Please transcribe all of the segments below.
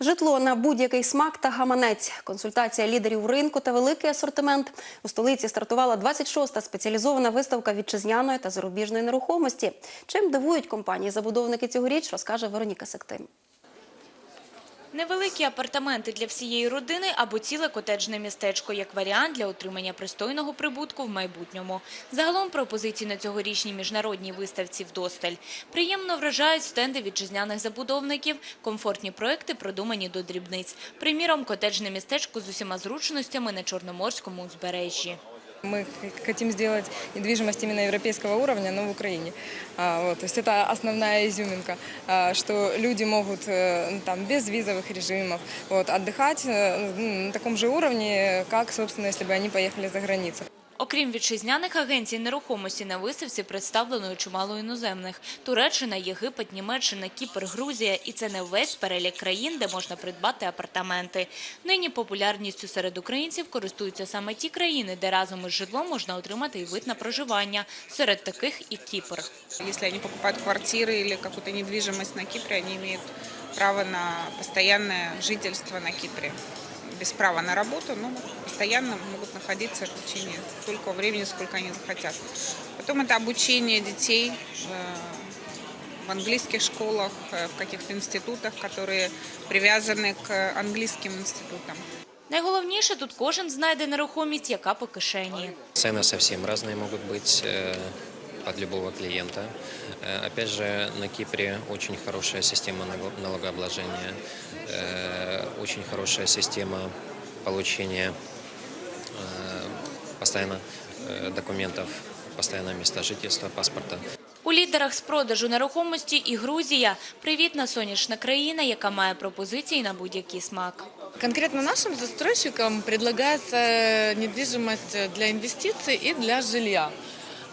Житло на будь-який смак та гаманець. Консультація лідерів ринку та великий асортимент. У столиці стартувала 26-та спеціалізована виставка вітчизняної та зарубіжної нерухомості. Чим дивують компанії-забудовники цьогоріч, розкаже Вероніка Сектим. Невеликі апартаменти для всієї родини або ціле котеджне містечко як варіант для отримання пристойного прибутку в майбутньому. Загалом пропозиції на цьогорічній міжнародній виставці вдосталь. Приємно вражають стенди вітчизняних забудовників, комфортні проекти продумані до дрібниць. Приміром, котеджне містечко з усіма зручностями на Чорноморському узбережжі. Мы х- хотим сделать недвижимость именно европейского уровня, но в Украине. А, вот, то есть это основная изюминка, а, что люди могут э, ну, там, без визовых режимов вот, отдыхать э, ну, на таком же уровне, как, собственно, если бы они поехали за границу. Окрім вітчизняних агенцій нерухомості на виставці представлено чимало іноземних – Туреччина, Єгипет, Німеччина, Кіпр, Грузія. І це не весь перелік країн, де можна придбати апартаменти. Нині популярністю серед українців користуються саме ті країни, де разом із житлом можна отримати і вид на проживання. Серед таких і Кіпр. Если они покупают квартиры или какую-то на Кипре, они имеют право на постоянное жительство на Кипре Без права на работу, но постоянно могут находиться в течение столько времени, сколько они захотят. Потом это обучение детей э, в английских школах, э, в каких-то институтах, которые привязаны к английским институтам. Найголовніше – тут кожен знайде нерухомість, яка по кишені. Цены совсем разные могут быть э, под любого клиента. Э, Опять же, на Кипре очень хорошая система наго- налогообложения, э, очень хорошая система получения э, постоянно э, документов, постоянное место жительства, паспорта. У лідерах з продажу нерухомості і Грузія – привітна сонячна країна, яка має пропозиції на будь-який смак. Конкретно нашим застройщикам предлагается недвижимость для инвестиций и для жилья.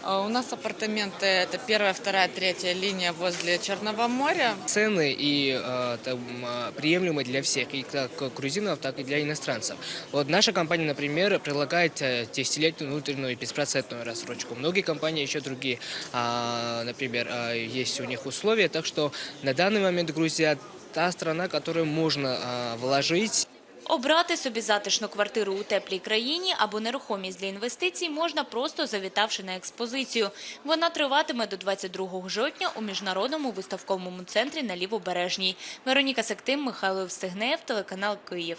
А У нас апартаменты – это первая, вторая, третья линия возле Черного моря. цены и э, там, э, приемлемы для всех, и как грузинов, так и для иностранцев. Вот наша компания, например, предлагает э, 10-летнюю внутреннюю беспроцентную рассрочку. Многие компании еще другие, а, например, а, есть у них условия, так что на данный момент Грузия та страна, которую можно а, вложить Обрати собі затишну квартиру у теплій країні або нерухомість для інвестицій можна просто завітавши на експозицію. Вона триватиме до 22 жовтня у міжнародному виставковому центрі на Лівобережній. Вероніка Сектим, Михайло Евстигнеєв, телеканал Київ.